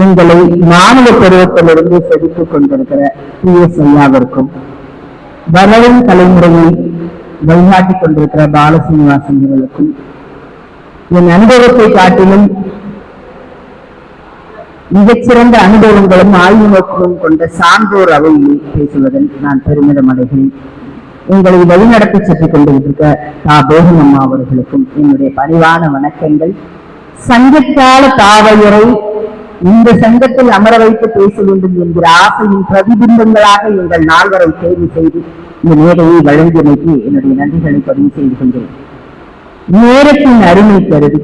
உங்களை மாணவ பருவத்திலிருந்து செதுக்கிக் கொண்டிருக்கிற பி தலைமுறையை வழிகாட்டிக் கொண்டிருக்கிற பாலசீனிவாசன் அவர்களுக்கும் என் அனுபவத்தை காட்டிலும் மிகச்சிறந்த அனுபவங்களும் ஆய்வு நோக்கமும் கொண்ட சான்றோர் அவையில் பேசுவதில் நான் பெருமிதம் அடைகிறேன். உங்களை வழிநடத்தி சென்று கொண்டிருக்க தா. போகம் அம்மா அவர்களுக்கும் என்னுடைய பணிவான வணக்கங்கள். சங்கக்கால தாவையரை இந்த சங்கத்தில் அமர வைத்து பேச வேண்டும் என்கிற ஆசையின் பிரதிபிம்பங்களாக எங்கள் நால்வரை தேர்வு செய்து இந்த மேடையை வழங்கியமைக்கு என்னுடைய நன்றிகளை பதிவு செய்து கொள்கிறேன். நேரத்தின் அருமை கருதி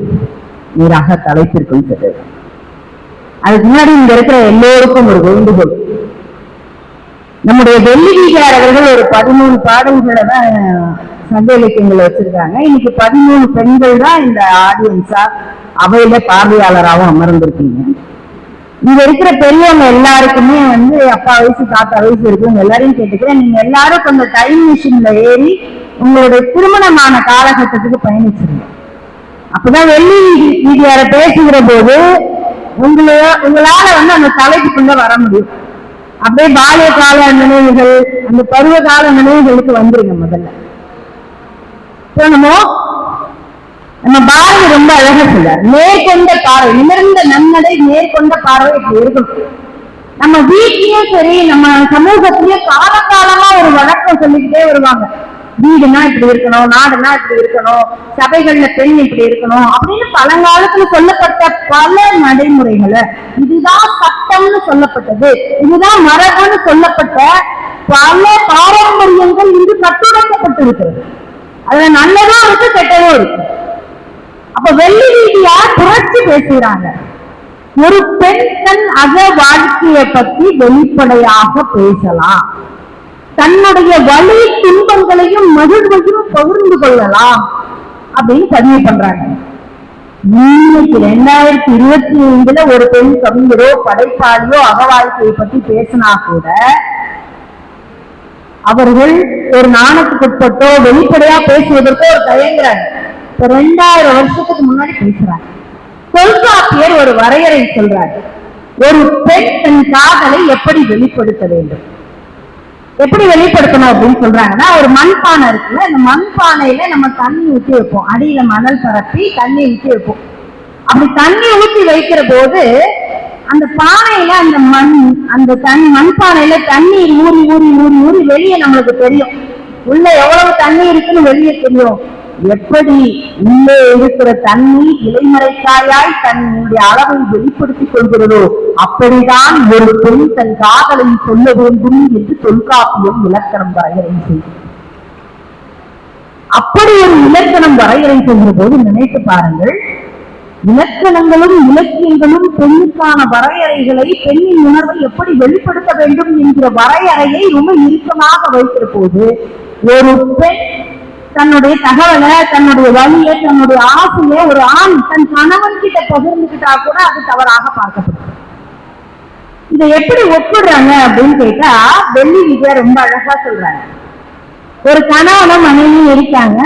நீராக தலைப்பிற்குள் சென்றது அதுக்கு முன்னாடி இங்க இருக்கிற எல்லோருக்கும் ஒரு வேண்டுகோள். நம்முடைய டெல்லி விஜயார் அவர்கள் ஒரு பதிமூணு பாடல்களை தான் சங்க இலக்கியங்களை வச்சிருக்காங்க. இன்னைக்கு பதிமூணு பெண்கள் தான் இந்த ஆடியன்ஸா அவையில பார்வையாளராகவும் அமர்ந்திருக்கீங்க. இங்க இருக்கிற பெரியவங்க எல்லாருக்குமே வந்து அப்பா வயசு தாத்தா வயசு இருக்குங்க எல்லாரையும் கேட்டுக்கிறேன். நீங்க எல்லாரும் கொஞ்சம் டைம் மிஷின்ல ஏறி உங்களுடைய திருமணமான காலகட்டத்துக்கு பயணிச்சிருங்க. அப்பதான் வெள்ளி மீடியால பேசுகிற போது உங்களை உங்களால வந்து அந்த தலைப்புக்குள்ள வர முடியும். அப்படியே பால்ய கால நினைவுகள் அந்த பருவ கால நினைவுகளுக்கு வந்துருங்க முதல்ல. இப்போ நம்ம நம்ம பாரதி ரொம்ப அழகா சொல்றார் நேர்கொண்ட பார்வை நிமிர்ந்த நன்னடை நேர்கொண்ட பார்வை இப்படி இருக்கணும். நம்ம வீட்லயும் சரி நம்ம சமூகத்திலயும் காலகாலமா ஒரு வழக்கம் சொல்லிக்கிட்டே வருவாங்க. வீடுனா இப்படி இருக்கணும் நாடுனா இப்படி இருக்கணும் சபைகள்ல பெண் இப்படி இருக்கணும் அப்படின்னு பழங்காலத்துல சொல்லப்பட்ட பல நடைமுறைகளை இதுதான் சட்டம்னு சொல்லப்பட்டது. இதுதான் மரபுன்னு சொல்லப்பட்ட பல பாரம்பரியங்கள் இன்று கட்டுடைக்கப்பட்டிருக்கிறது அதுல நல்லதும் இருக்கு கெட்டதும் இருக்கு. அப்ப வெள்ளி ரீதியா புரட்சி பேசுகிறாங்க. ஒரு பெண் தன் அக வாழ்க்கையை பத்தி வெளிப்படையாக பேசலாம். தன்னுடைய வலி துன்பங்களையும் மகிழ்வையும் பகிர்ந்து கொள்ளலாம் அப்படின்னு பதிவு பண்றாங்க. இன்னைக்கு ரெண்டாயிரத்தி இருபத்தி ஐந்துல ஒரு பெண் கவிஞரோ படைப்பாளியோ அக வாழ்க்கையை பத்தி பேசினா கூட அவர்கள் ஒரு நாணத்துக்குட்பட்டோ வெளிப்படையா பேசுவதற்கோ ஒரு தயங்குறாங்க. ரெண்டாயிரம் வருஷத்துக்கு முன்னாடி பேசுறாங்க தொல்காப்பியர் ஒரு வரையறை சொல்றாரு. ஒரு பெண் தன் காதலை எப்படி வெளிப்படுத்த வேண்டும்? எப்படி வெளிப்படுத்தணும் அப்படின்னு சொல்றாங்கன்னா ஒரு மண்பானை இருக்குல்ல இந்த மண்பானையில நம்ம தண்ணி ஊற்றி வைப்போம். அடியில மணல் பரப்பி தண்ணி ஊற்றி வைப்போம். அப்படி தண்ணி ஊற்றி வைக்கிற போது அந்த பானையில அந்த மண் அந்த தண்ணி மண்பானையில தண்ணி ஊறி ஊறி ஊறி ஊறி வெளியே நம்மளுக்கு தெரியும். உள்ள எவ்வளவு தண்ணி இருக்குன்னு வெளியே தெரியும். எப்படி உள்ளே இருக்கிற தண்ணீர் இலைமறைக்காயாய் தன்னுடைய அளவை வெளிப்படுத்திக் கொள்கிறதோ அப்படிதான் ஒரு பெண் தன் காதலை சொல்ல வேண்டும் என்று தொல்காப்பியம் இலக்கணம் வரையறை செய்யும் அப்படி ஒரு இலக்கணம் வரையறை செய்கிற போது நினைத்து பாருங்கள் இலக்கணங்களும் இலக்கியங்களும் பெண்ணுக்கான வரையறைகளை பெண்ணின் உணர்வை எப்படி வெளிப்படுத்த வேண்டும் என்கிற வரையறையை ரொம்ப இறுக்கமாக வைத்திருப்போது போது ஒரு பெண் தன்னுடைய தகவலை தன்னுடைய வழியை தன்னுடைய ஆசையை ஒரு ஆண் தன் கணவன் கிட்ட பகிர்ந்துகிட்டா கூட அது தவறாக பார்க்கப்படும். இதை எப்படி ஒப்பிடுறாங்க அப்படின்னு கேட்டா வெள்ளி விஜயா ரொம்ப அழகா சொல்றாங்க ஒரு கணவனும் மனைவியும் இருக்காங்க.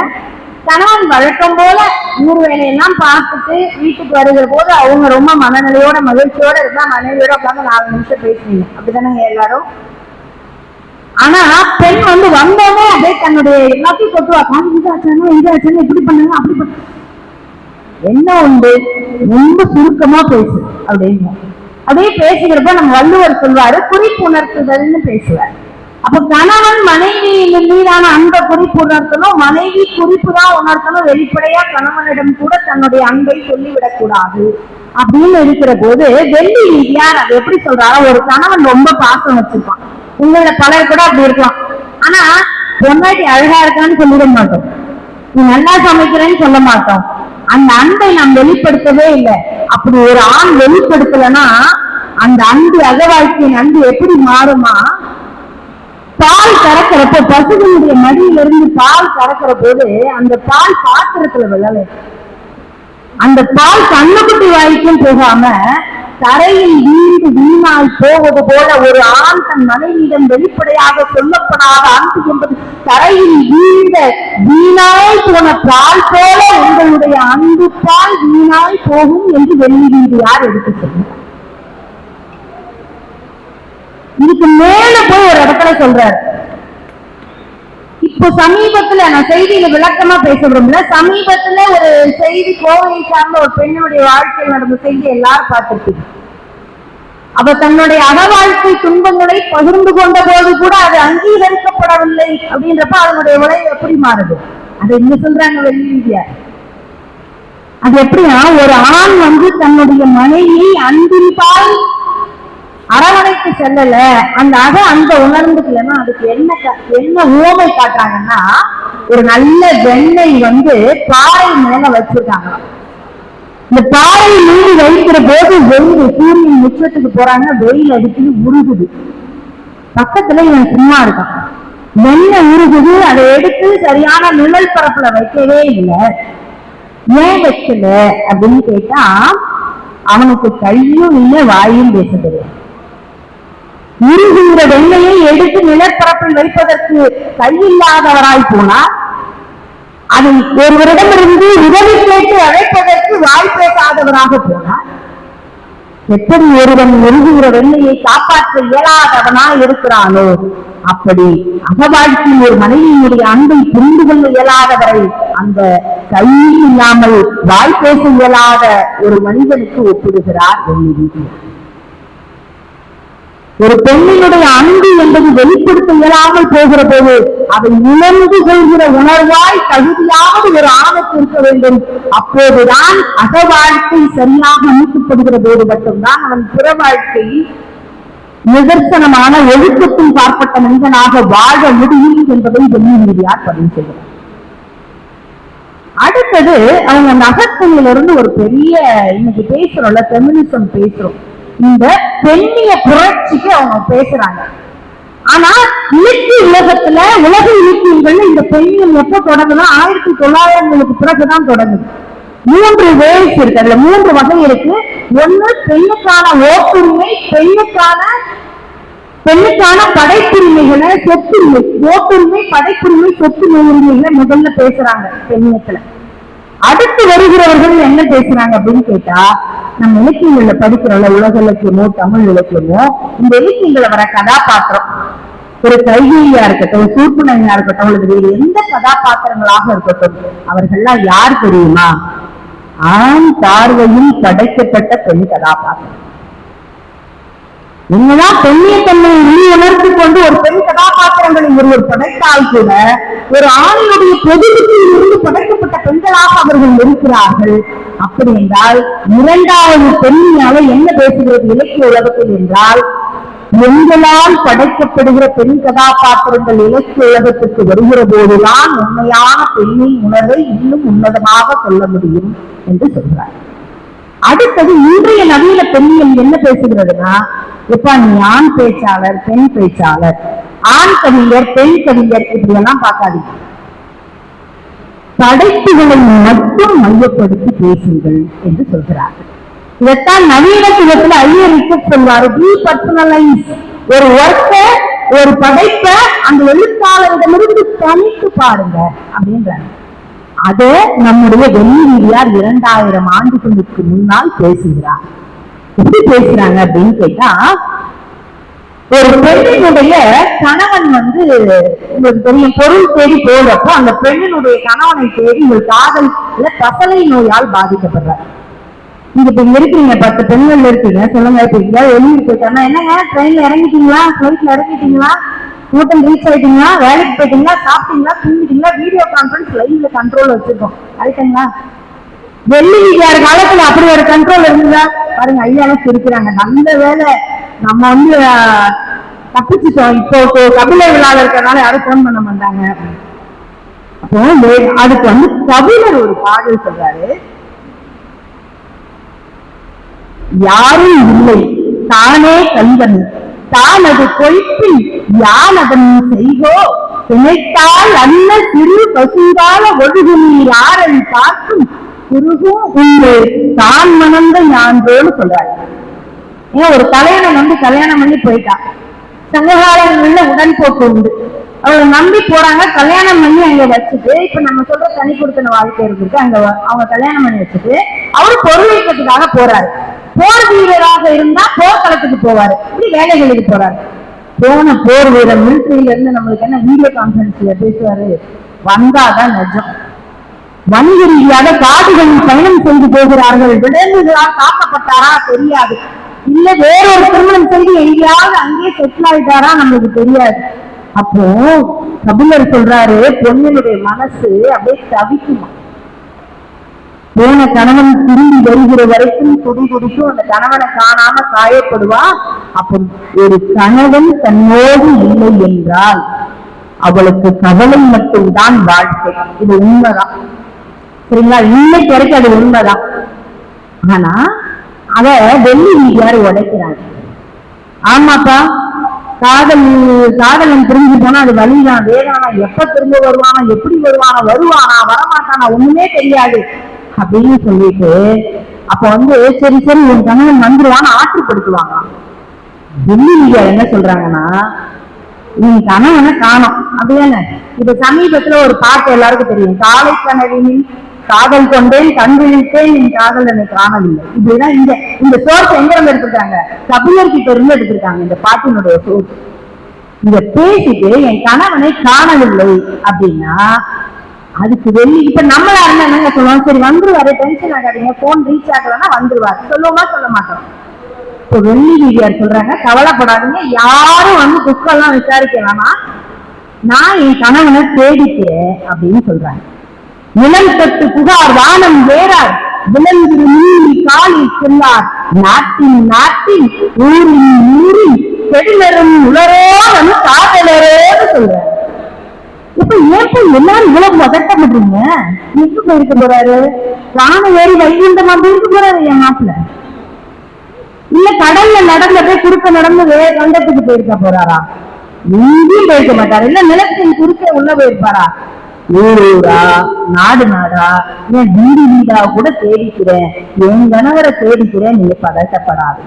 கணவன் வழக்கம் போல ஊர் வேலையெல்லாம் பார்த்துட்டு வீட்டுக்கு வருகிற போது அவங்க ரொம்ப மனநிலையோட மகிழ்ச்சியோட இருந்தா மனைவியோட உட்காந்து நாலு நிமிஷம் பேசுவீங்க. அப்படிதானே எல்லாரும்? ஆனா பெண் வந்து வந்தோடனே அப்படியே தன்னுடைய எல்லாத்தையும் கொட்டுவா இங்க ஆச்சானா இங்க இப்படி பண்ணுங்க அப்படி பண்ண. என்ன உண்டு? ரொம்ப சுருக்கமா பேசு அப்படின்னு. அப்படியே பேசுகிறப்ப நம்ம வள்ளுவர் சொல்வாரு குறிப்புணர்த்துதல்னு பேசுவார். அப்ப கணவன் மனைவி மீதான அந்த குறிப்பு உணர்த்தணும் மனைவி குறிப்பு தான் உணர்த்தணும் வெளிப்படையா கணவனிடம் கூட தன்னுடைய அன்பை சொல்லிவிடக் கூடாது அப்படின்னு இருக்கிற போது வெள்ளி யார் அது எப்படி சொல்றாரு ஒரு கணவன் ரொம்ப பாசம் வச்சிருப்பான். உங்களோட பலர் கூட அப்படி இருக்கலாம். ஆனா பொண்டாட்டி அழகா இருக்கான்னு சொல்லிட மாட்டோம். நீ நல்லா சமைக்கிறேன்னு சொல்ல மாட்டோம். அந்த அன்பை நாம் வெளிப்படுத்தவே இல்லை. அப்படி ஒரு ஆண் வெளிப்படுத்தலைன்னா அந்த அன்பு அகவாழ்க்கையின் அன்பு எப்படி மாறுமா? பால் கறக்கிறப்ப பசுகளுடைய மடியிலிருந்து பால் கறக்கிற போது அந்த பால் பாத்திரத்துல விழலை. அந்த பால் கண்ணுக்குட்டி வாய்க்கும் போகாம தரையில் வீழ்ந்து வீணாய் போவது போல ஒரு ஆண் தன் மனைவியிடம் வெளிப்படையாக சொல்லப்படாத அன்பு என்பது தரையில் வீழ்ந்த வீணாய் போன பால் போல உங்களுடைய அன்பு பால் வீணாய் போகும் என்று வெளியீடு யார் எடுத்து சொல்லுங்க இதுக்கு மேல போய் ஒரு இடத்துல சொல்றாரு. இப்போ சமீபத்துல நான் செய்தியில விளக்கமா பேச விரும்பல. சமீபத்துல ஒரு செய்தி கோவையை சார்ந்த ஒரு பெண்ணுடைய வாழ்க்கையில் நடந்த செய்தி எல்லாரும் பார்த்திருப்பீங்க. அவ தன்னுடைய அகவாழ்க்கை துன்பங்களை பகிர்ந்து கொண்ட போது கூட அது அங்கீகரிக்கப்படவில்லை அப்படின்றப்ப அதனுடைய விளைவு எப்படி மாறுது? அதை என்ன சொல்றாங்க வெளியே அது எப்படின்னா ஒரு ஆண் வந்து தன்னுடைய மனைவி அன்பின்பால் அரவணைத்து செல்லல. அந்த அக அந்த உணர்ந்துக்கலன்னா அதுக்கு என்ன க- என்ன உவமை காட்டுறாங்கன்னா ஒரு நல்ல வெண்ணெய் வந்து பாறை மேல வச்சிருக்காங்க. இந்த பாறை மீறி வைக்கிற போது வெயில் சூரியன் உச்சத்துக்கு போறாங்க வெயில் அடிக்குன்னு உருகுது. பக்கத்துல இவன் சும்மா இருக்கான். வெண்ணெய் உருகுது அதை எடுத்து சரியான நிழல் பரப்புல வைக்கவே இல்லை. ஏன் வைக்கல அப்படின்னு கேட்டா அவனுக்கு கையும் இல்லை வாயும் பேச தெரியாது. உருகுகிற வெண்ணையை எடுத்து நிலப்பரப்பில் வைப்பதற்கு கையில்லாதவராய் போனார் அதை ஒருவரிடமிருந்து உதவி கேட்டு அழைப்பதற்கு வாய் பேசாதவராக போனார் எப்படி ஒருவன் உருகுகிற வெண்ணையை காப்பாற்ற இயலாதவனா இருக்கிறானோ அப்படி அகவாழ்க்கையில் ஒரு மனைவியினுடைய அன்பை புரிந்து கொள்ள இயலாதவரை அந்த கையில் இல்லாமல் வாய் பேச இயலாத ஒரு மனிதனுக்கு ஒப்பிடுகிறார் வெள்ளி ஒரு பெண்ணினுடைய அன்பு என்பது வெளிப்படுத்த இயலாமல் போகிற போது அதை உணர்ந்து கொள்கிற உணர்வாய் தகுதியாவது ஒரு ஆபத்து இருக்க வேண்டும். அப்போதுதான் அக வாழ்க்கை சரியாக அமைக்கப்படுகிற போது மட்டும்தான் அவன் பிற வாழ்க்கை நிதர்சனமான ஒழுக்கத்தில் பார்ப்பட்ட மனிதனாக வாழ முடியும் என்பதை வெள்ளி நீதியார் பதிவு செய்கிறார். அடுத்தது அவங்க நகர்த்தலிலிருந்து ஒரு பெரிய இன்னைக்கு பேசுறோம்ல பெமினிசம் பேசுறோம். இந்த பெண்ணிய புரட்சிக்கு அவங்க பேசுறாங்க. ஆனா இலக்கிய உலகத்துல உலக இலக்கியங்கள்ல இந்த பெண்ணியம் எப்ப தொடங்குனா ஆயிரத்தி தொள்ளாயிரங்களுக்கு பிறகுதான் தொடங்குது. மூன்று வேல்ஸ் இருக்கு. அதுல மூன்று வகை இருக்கு. ஒண்ணு பெண்ணுக்கான ஓட்டுரிமை பெண்ணுக்கான பெண்ணுக்கான படைப்புரிமைகளை சொத்துரிமை ஓட்டுரிமை படைப்புரிமை சொத்து உரிமைகளை முதல்ல பேசுறாங்க பெண்ணியத்துல அடுத்து வருகிறவர்கள் என்ன பேசுறாங்க அப்படின்னு கேட்டா நம்ம இலக்கியங்கள்ல படிக்கிறோம்ல உலக இலக்கியமோ தமிழ் இலக்கியமோ இந்த இலக்கியங்கள வர கதாபாத்திரம் ஒரு கைகியா இருக்கட்டும் சூர்புனையா இருக்கட்டும் அல்லது வேறு எந்த கதாபாத்திரங்களாக இருக்கட்டும் அவர்கள்லாம் யார் தெரியுமா? ஆண் பார்வையில் படைக்கப்பட்ட பெண் கதாபாத்திரம். என்னதான் பெண்ணியத்தன்மை நீ உணர்ந்து கொண்டு ஒரு பெண் கதாபாத்திரங்களை ஒருவர் படைத்தால் கூட ஒரு ஆணையுடைய பொதுவில் இருந்து படைக்கப்பட்ட பெண்களாக அவர்கள் இருக்கிறார்கள். அப்படி என்றால் இரண்டாவது பெண்ணியால என்ன பேசுகிறது இலக்கிய உலகத்தில் என்றால் பெண்களால் படைக்கப்படுகிற பெண் கதாபாத்திரங்கள் இலக்கிய உலகத்துக்கு வருகிற போதுதான் உண்மையான பெண்ணின் உணர்வை இன்னும் உன்னதமாக சொல்ல முடியும் என்று சொல்றார் அடுத்தது இன்றைய நவீன பெண்ணியம் என்ன பேசுகிறதுனா இப்ப நீ ஆண் பேச்சாளர் பெண் பேச்சாளர். ஆண் கவிஞர் பெண் கவிஞர் இப்படி எல்லாம் பார்க்காதீங்க. படைப்புகளை மட்டும் மையப்படுத்தி பேசுங்கள் என்று சொல்கிறார்கள் இதைத்தான் நவீன யுகத்துல ஐயர் சொல்வாரு பி பர்சனலைஸ் ஒரு ஒர்க்க ஒரு படைப்பை அந்த எழுத்தாளரிடமிருந்து தனித்து பாருங்க அப்படின்றாங்க அதை நம்முடைய வெள்ளியார் இரண்டாயிரம் ஆண்டுகளுக்கு முன்னால் பேசுகிறார். எப்படி பேசுறாங்க அப்படின்னு கேட்டா ஒரு பெண்ணினுடைய கணவன் வந்து உங்களுக்கு தெரியும் பொருள் தேடி போறப்போ அந்த பெண்ணினுடைய கணவனை தேடி ஒரு காதல்ல தசலை நோயால் பாதிக்கப்படுறார். நீங்க இப்ப இங்க இருக்கீங்க பத்து பெண்கள் இருக்கீங்க சொல்லுங்க இப்ப எங்கேயாவது வெளியூர் போயிட்டாங்கன்னா என்னங்க ட்ரெயின்ல இறங்கிட்டீங்களா? ஃபிளைட்ல இறங்கிட்டீங்களா? ஹோட்டல் ரீச் ஆயிட்டீங்களா? வேலைக்கு போயிட்டீங்களா? சாப்பிட்டீங்களா? தூங்கிட்டீங்களா? வீடியோ கான்பரன்ஸ் லைவ்ல கண்ட்ரோல் வச்சிருக்கோம். கரெக்டுங்களா வெள்ளி விஜயார் காலத்துல அப்படி ஒரு கண்ட்ரோல் இருந்ததா? பாருங்க ஐயாலாம் சிரிக்கிறாங்க. நல்ல வேலை. நம்ம வந்து தப்பிச்சுட்டோம். இப்போ இப்போ கபில விழாவில் இருக்கிறதுனால யாரும் ஃபோன் பண்ண மாட்டாங்க. அப்போ அதுக்கு வந்து கபிலர் ஒரு பாடல் சொல்றாரு. யாரும் இல்லை. தானே கல்வன் தான் அது கொய்ப்பில் யான் அதன் செய்கோ பிணைத்தால் அன்ன சிறு பசுங்கால ஒழுகு நீர் ஆரல் பார்க்கும் குருகும் உண்டு. தான் மணந்த ஞான்றோன்னு சொல்றாரு. ஏன் ஒரு கல்யாணம் வந்து கல்யாணம் பண்ணி போயிட்டா? சங்ககாலங்களில் உடன்போக்கு உண்டு. அவங்க நம்பி போறாங்க கல்யாணம் பண்ணி அங்க வச்சுட்டு இப்ப நம்ம சொல்ற தனி கொடுத்தன வாழ்க்கை இருக்கு அங்க அவங்க கல்யாணம் பண்ணி வச்சுட்டு அவரு பொருள் வைக்கிறதுக்காக போறாரு. போர் வீரராக இருந்தா போர்க்களத்துக்கு போவாரு. இப்படி வேலைகளுக்கு போறாரு. போன போர் வீரர் மிலிட்டரியில இருந்து நம்மளுக்கு என்ன வீடியோ கான்பரன்ஸ்ல பேசுவாரு? வந்தாதான் நிஜம். வணிக ரீதியாக காடுகளில் பயணம் செய்து போகிறார்கள். விலங்குகளால் தாக்கப்பட்டாரா தெரியாது. இல்ல வேறொரு திருமணம் செய்து எங்கேயாவது அங்கேயே செட்டில் ஆயிட்டாரா? நம்மளுக்கு தெரியாது. அப்போ கபிலர் சொல்றாரு பொண்ணினுடைய மனசு அப்படியே தவிக்குமா? போன கணவன் திரும்பி வருகிற வரைக்கும் துடி துடிக்கும். அந்த கணவனை காணாம காயப்படுவா. அப்ப ஒரு கணவன் தன்னோடு இல்லை என்றால் அவளுக்கு கவலை மட்டும்தான் வாழ்க்கை. இது உண்மைதான். சரிங்களா? இன்னைக்கு வரைக்கும் அது உண்மைதான். ஆனா அத வெள்ளி வீதியார் உடைக்கிறாங்க ஆமாப்பா. காதல் காதலன் திரும்பி போனா அது வழிதான். வேதானா எப்ப திரும்ப வருவானா எப்படி வருவானா வருவானா வரமாட்டானா ஒண்ணுமே தெரியாது. அப்படின்னு சொல்லிட்டு அப்ப வந்து சரி சரி உன் கணவன் வந்துருவான்னு ஆற்றுப்படுத்துவாங்க வெள்ளி வீதியார் என்ன சொல்றாங்கன்னா நீ கணவனை காணோம். அப்படிதானே இப்ப சமீபத்துல ஒரு பாட்டு எல்லாருக்கும் தெரியும். காலை கனவினில் காதல் கொண்டேன் கண் விழித்தேன் என் காதலனை காணவில்லை. இப்படிதான் இந்த இந்த சோர்ஸ் எங்க இருந்து எடுத்திருக்காங்க? கபிலர் கிட்ட இருந்து எடுத்திருக்காங்க இந்த பாட்டினுடைய சோர்ஸ் இத பேசிட்டு என் கணவனை காணவில்லை அப்படின்னா அதுக்கு வெளி இப்ப நம்மளா இருந்தா என்னங்க சொல்லுவோம்? சரி வந்துருவாரு டென்ஷன் ஆகாதீங்க. போன் ரீச் ஆகலன்னா வந்துருவாரு சொல்லுவோமா சொல்ல மாட்டோம். இப்போ வெள்ளி வீடியார் சொல்றாங்க. கவலைப்படாதீங்க. யாரும் வந்து புக்கெல்லாம் விசாரிக்க வேணாம். நான் என் கணவனை தேடிக்கிறேன் அப்படின்னு சொல்றாங்க. நிலம் தட்டு புகார் வானம் வேறார். விலங்கு நீலி காலில் செல்லார். நாட்டின் நாட்டின் ஊரின் ஊரின் செடிலரும் வந்து காதலரோன்னு சொல்றாரு. இப்ப ஏன் எல்லாரும் இவ்வளவு பதட்டப்படுறீங்க எங்க போயிருக்க போறாரு? வான ஏறி வைகுண்டமா போயிருக்க போறாரு என் மாப்பிள்ள இல்ல கடல்ல நடந்த போய் குறுக்க நடந்து கண்டத்துக்கு போயிருக்க போறாரா? எங்கேயும் போயிருக்க மாட்டாரு? இல்ல நிலத்தின் குறுக்க உள்ள போயிருப்பாரா? ஊரூரா நாடு நாடா? ஏன் வீடு வீடா கூட தேடிக்கிறேன். என் கணவரை தேடிக்கிறேன். நீங்க பதட்டப்படாது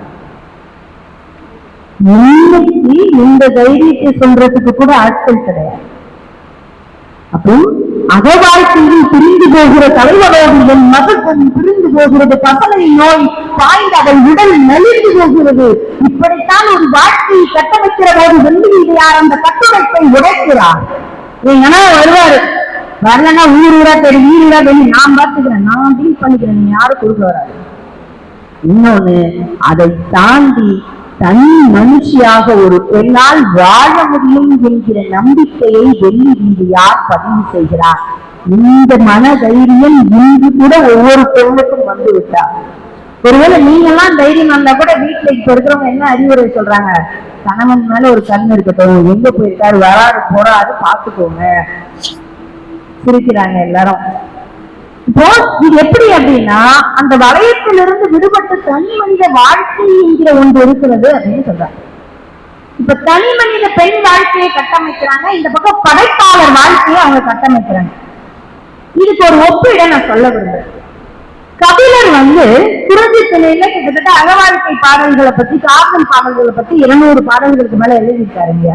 இன்னைக்கு இந்த தைரியத்தை சொல்றதுக்கு கூட ஆட்கள் கிடையாது. அப்போ அக வாழ்க்கையில் பிரிந்து போகிற தலைவரோடு என் மகத்துவம் பிரிந்து போகிறது. பசலை நோய் பாய்ந்து அதன் உடல் நலிந்து போகிறது. இப்படித்தான் ஒரு வாழ்க்கையை கட்டமைக்கிற போது வெள்ளியார் அந்த கட்டுரைப்பை உடைக்கிறார். என் வருவாரு? வரலன்னா ஊர் ஊரா தேடி ஊர் ஊரா தேடி நான் பார்த்துக்கிறேன். நான் டீல் பண்ணிக்கிறேன் நீ யாரும் கொடுக்க வராது இன்னொன்னு அதை தாண்டி தனி மனுஷியாக ஒரு பெண்ணால் வாழ முடியும் என்கிற நம்பிக்கையை வெள்ளி இந்தியார் பதிவு செய்கிறார். இந்த மன தைரியம் இன்று கூட ஒவ்வொரு பெண்ணுக்கும் வந்து விட்டார். ஒருவேளை நீங்க எல்லாம் தைரியம் வந்தா கூட வீட்டுல இப்ப இருக்கிறவங்க என்ன அறிவுரை சொல்றாங்க? கணவன் மேல ஒரு கண் இருக்கட்டும் எங்க போயிருக்காரு? வராரு போறாரு பாத்துக்கோங்க சிரிக்கிறாங்க எல்லாரும். இது எப்படி அப்படின்னா அந்த வளையத்திலிருந்து விடுபட்டு தனி மனித வாழ்க்கை என்கிற ஒன்று இருக்கிறது அப்படின்னு சொல்றாங்க. இப்ப தனி மனித பெண் வாழ்க்கையை கட்டமைக்கிறாங்க இந்த பக்கம் படைப்பாளர் வாழ்க்கையை அவங்க கட்டமைக்கிறாங்க. இதுக்கு ஒரு ஒப்பிட நான் சொல்ல விரும்புறேன். கபிலர் வந்து குறிஞ்சி சிலையில கிட்டத்தட்ட அகவாழ்க்கை பாடல்களை பத்தி காதல் பாடல்களை பத்தி இருநூறு பாடல்களுக்கு மேல எழுதியிருக்காருங்க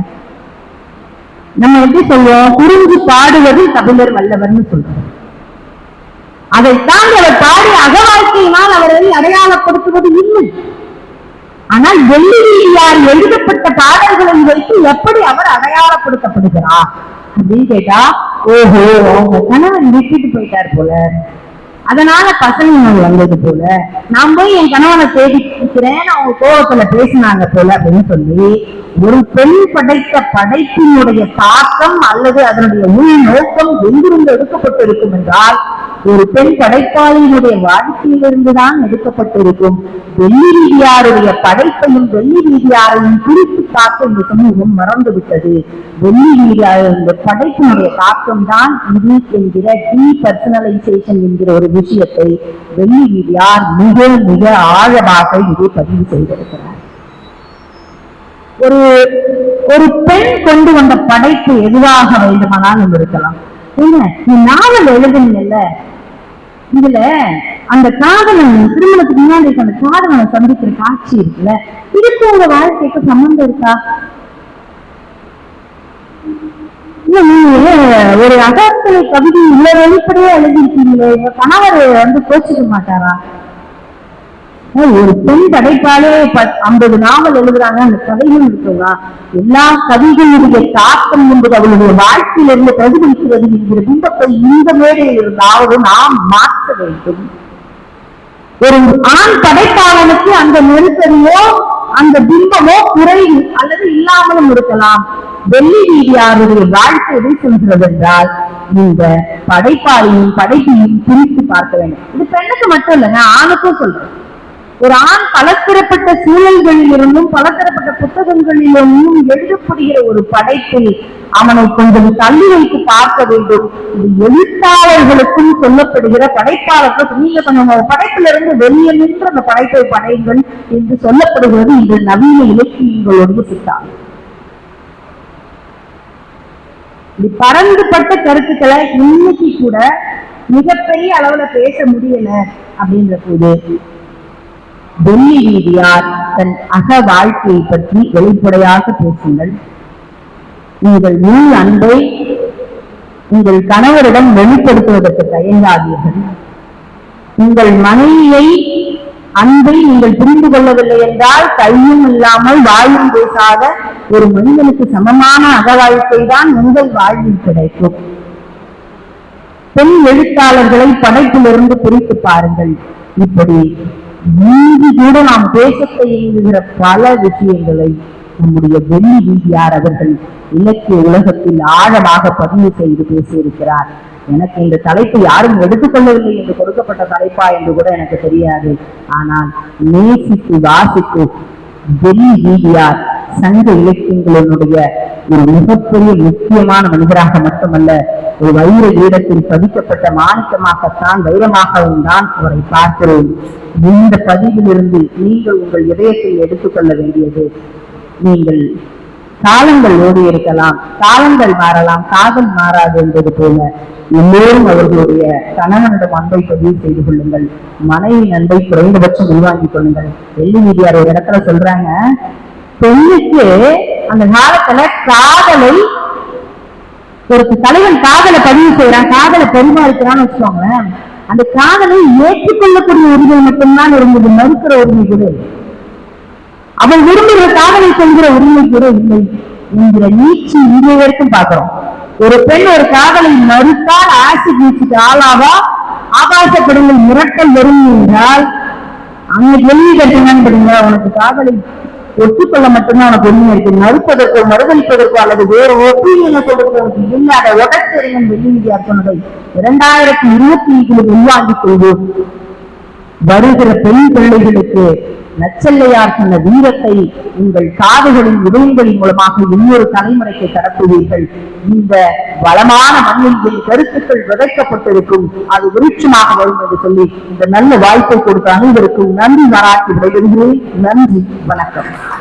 நம்ம எப்படி சொல்லுவோம்? குறிஞ்சி பாடுவது கபிலர் வல்லவர்னு சொல்றோம். அதை தாண்டி அவர் பாடி அகவாழ்க்கையினால் அவரை அடையாளப்படுத்துவது இல்லை. ஆனால் வெள்ளியார் எழுதப்பட்ட பாடல்களை வைத்து எப்படி அவர் அடையாளப்படுத்தப்படுகிறார் அப்படின்னு கேட்டா ஓஹோ அவங்க கணவன் விட்டுட்டு போயிட்டார் போல. அதனால பசங்க நோய் வந்தது போல. நான் போய் என் கணவனை சேவிக்கிறேன் அவங்க கோபத்துல பேசினாங்க போல அப்படின்னு சொல்லி ஒரு பெண் படைத்த படைப்பினுடைய தாக்கம் அல்லது அதனுடைய உள் நோக்கம் எங்கிருந்து எடுக்கப்பட்டிருக்கும் என்றால் ஒரு பெண் படைப்பாளியினுடைய வாழ்க்கையிலிருந்துதான் எடுக்கப்பட்டிருக்கும். வெள்ளி ரீதியாருடைய படைப்பையும் வெள்ளி ரீதியாரையும் குறித்து காக்க இந்த சமூகம் மறந்து விட்டது வெள்ளி ரீதியாருடைய படைப்பினுடைய தாக்கம் தான் இது என்கிற டி பர்சனலைசேஷன் என்கிற ஒரு விஷயத்தை வெள்ளி ரீதியார் மிக மிக ஆழமாக இதை பதிவு செய்திருக்கிறார். ஒரு ஒரு பெண் கொண்டு வந்த படைப்பு எதுவாக வேண்டுமானாலும் இருக்கலாம். என்ன? நீ நாவல் எழுதுனீங்கல்ல? இதுல அந்த காதலன் திருமணத்துக்கு முன்னாடி அந்த காதலனை சந்திக்கிற காட்சி இருக்குல்ல? இதுக்கு உங்க வாழ்க்கைக்கு சம்பந்தம் இருக்கா? நீங்க ஒரு அகத்தலை கவிதை இல்ல வெளிப்படையா எழுதியிருக்கீங்களே கணவர் வந்து கோச்சிக்க மாட்டாரா? ஒரு பெண் படைப்பாலே ஐம்பது நாவல் எழுதுறாங்க அந்த கதைகள் இருக்குங்க எல்லா கவிகளுடைய தாக்கம் என்பது அவளுடைய வாழ்க்கையிலிருந்து பிரதிபலிக்கிறது என்கிற பிம்பத்தை இந்த மேடையில் இருந்தாவது நாம் மாற்ற வேண்டும். ஒரு ஆண் படைப்பாளனுக்கு அந்த நெருக்கடியோ அந்த பிம்பமோ குறை அல்லது இல்லாமலும் இருக்கலாம். வெள்ளி வீதியாருடைய வாழ்க்கை எதை சொல்கிறது என்றால் இந்த படைப்பாளியும் படைப்பையும் பிரித்து பார்க்க வேண்டும். இது பெண்ணுக்கு மட்டும் இல்லைங்க ஆணுக்கும் சொல்றேன் ஒரு ஆண் பலத்தரப்பட்ட சூழல்களில் இருந்தும் பலதரப்பட்ட புத்தகங்களிலிருந்தும் எழுதப்படுகிற ஒரு படைப்பில் அவனை கொஞ்சம் தள்ளி வைத்து பார்க்க வேண்டும். இது எழுத்தாளர்களுக்கும் சொல்லப்படுகிற படைப்பாளர்கள் நீங்க கொஞ்சம் படைப்பிலிருந்து வெளியே நின்று அந்த படைப்பை படையுங்கள் என்று சொல்லப்படுகிறது. இந்த நவீன இலக்கியங்களுடைய சித்தாந்தம். இப்படி பரந்துபட்ட கருத்துக்களை இன்னைக்கு கூட மிகப்பெரிய அளவுல பேச முடியல அப்படின்ற போது டெல்லி வீதியார் தன் அக வாழ்க்கையை பற்றி வெளிப்படையாக பேசுங்கள். உங்கள் முழு அன்பை உங்கள் கணவரிடம் வெளிப்படுத்துவதற்கு தயங்காதீர்கள். உங்கள் மனைவியை அன்பை நீங்கள் புரிந்து கொள்ளவில்லை என்றால் கையும் இல்லாமல் வாயும் பேசாத ஒரு மனிதனுக்கு சமமான அகவாழ்க்கை தான் உங்கள் வாழ்வில் கிடைக்கும். பெண் எழுத்தாளர்களை படைப்பிலிருந்து பிரித்து பாருங்கள். இப்படி நீதி கூட நாம் பேச தயங்குகிற பல விஷயங்களை நம்முடைய வெள்ளி வீதியார் அவர்கள் இலக்கிய உலகத்தில் ஆழமாக பதிவு செய்து பேசியிருக்கிறார். எனக்கு இந்த தலைப்பு யாரும் எடுத்துக்கொள்ளவில்லை என்று கொடுக்கப்பட்ட தலைப்பா என்று கூட எனக்கு தெரியாது. ஆனால் நேசித்து வாசித்து வெள்ளி சங்க இலக்கியங்களினுடைய ஒரு மிகப்பெரிய முக்கியமான மனிதராக மட்டுமல்ல ஒரு வைர வீடத்தில் பதிக்கப்பட்ட மாணிக்கமாகத்தான் வைரமாகவும் தான் அவரை பார்க்கிறோம் இந்த பதிவிலிருந்து நீங்கள் உங்கள் இதயத்தில் எடுத்துக்கொள்ள வேண்டியது நீங்கள் காலங்கள் ஓடி இருக்கலாம் காலங்கள் மாறலாம் காதல் மாறாது என்பது போல எல்லோரும் அவர்களுடைய கணவனிடம் அன்பை பதிவு செய்து கொள்ளுங்கள். மனைவி அன்பை குறைந்தபட்சம் உள்வாங்கிக் கொள்ளுங்கள். வெள்ளி மீடியார் ஒரு இடத்துல சொல்றாங்க பெண்ணுக்கு அந்த காலத்துல காதலை ஒரு தலைவன் காதலை பதிவு செய்யறான் காதலை பரிமாறிக்கிறான்னு வச்சுக்கோங்களேன் அந்த காதலை ஏற்றுக்கொள்ளக்கூடிய உரிமை மட்டும்தான் இருந்தது மறுக்கிற உரிமை கூட அவள் விரும்புகிற காதலை சொல்கிற உரிமை கூட இல்லை என்கிற நீச்சி இங்கே வரைக்கும் பாக்குறோம் ஒரு பெண் ஒரு காதலை மறுத்தால் ஆசி நீச்சிக்கு ஆளாவா? ஆபாசப்படுங்கள் மிரட்டல் வரும் என்றால் அங்க கேள்வி கட்டினான்னு உனக்கு காதலை ஒத்துக்கொள்ள மட்டும்தான் உனக்கு உரிமை இருக்கு. மறுப்பதற்கோ மறுதளிப்பதற்கோ அல்லது வேறு ஒப்பீனியனை சொல்றதுக்கு உனக்கு இல்லாத உடச்செறியன் வெள்ளியார் சொன்னதை இரண்டாயிரத்தி இருபத்தி ஐந்தில் உள்வாங்கிக் கொள்வோம். வருகிற பெண் பிள்ளைகளுக்கு நச்சல்லையார் சொன்ன வீரத்தை உங்கள் காதுகளின் இதயங்களின் மூலமாக இன்னொரு தலைமுறைக்கு கடத்துவீர்கள் இந்த வளமான மண்ணில் என் கருத்துக்கள் விதைக்கப்பட்டிருக்கும். அது விருட்சமாக வரும் என்று சொல்லி இந்த நல்ல வாய்ப்பை கொடுத்த அனைவருக்கும் நன்றி பாராட்டி விடைபெறுகிறேன். நன்றி வணக்கம்.